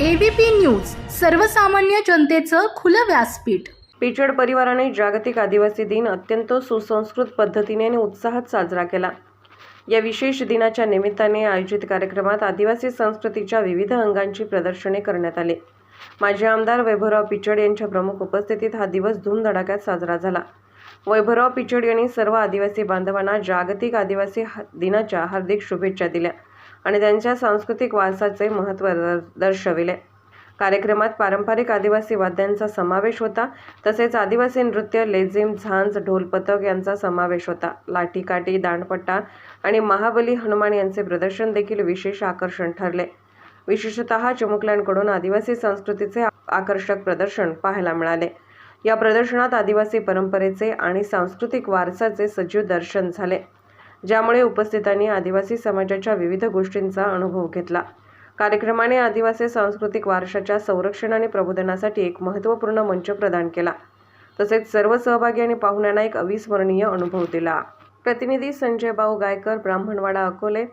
ABP news सर्वसामान्य जनतेचं खुलं व्यासपीठ. पिचड परिवाराने जागतिक आदिवासी दिन अत्यंत सुसंस्कृत पद्धतीने आणि उत्साहात साजरा केला. या विशेष दिनाच्या निमित्ताने आयोजित कार्यक्रमात आदिवासी संस्कृतीच्या विविध अंगांची प्रदर्शने करण्यात आली. माजी आमदार वैभवराव पिचड यांच्या प्रमुख उपस्थितीत हा दिवस धूमधडाक्यात साजरा झाला. वैभवराव पिचड यांनी सर्व आदिवासी बांधवांना जागतिक आदिवासी ह- दिनाच्या हार्दिक शुभेच्छा दिल्या. आणि त्यांच्या सांस्कृतिक वारसाचे महत्त्व दर्शविले. कार्यक्रमात पारंपरिक आदिवासी वाद्यांचा समावेश होता. तसेच आदिवासी नृत्य लेझिम झांज ढोलपथक यांचा समावेश होता. लाठीकाठी दांडपट्टा आणि महाबली हनुमान यांचे प्रदर्शन देखील विशेष आकर्षण ठरले. विशेषतः चिमुकल्यांकडून आदिवासी संस्कृतीचे आकर्षक प्रदर्शन पाहायला मिळाले. या प्रदर्शनात आदिवासी परंपरेचे आणि सांस्कृतिक वारसाचे सजीव दर्शन झाले. ज्यामुळे उपस्थितांनी आदिवासी समाजाच्या विविध गोष्टींचा अनुभव घेतला. कार्यक्रमाने आदिवासी सांस्कृतिक वारशाच्या संरक्षण आणि प्रबोधनासाठी एक महत्त्वपूर्ण मंच प्रदान केला. तसेच सर्व सहभागी आणि पाहुण्यांना एक अविस्मरणीय अनुभव दिला. प्रतिनिधी संजय भाऊ गायकर ब्राह्मणवाडा अकोले.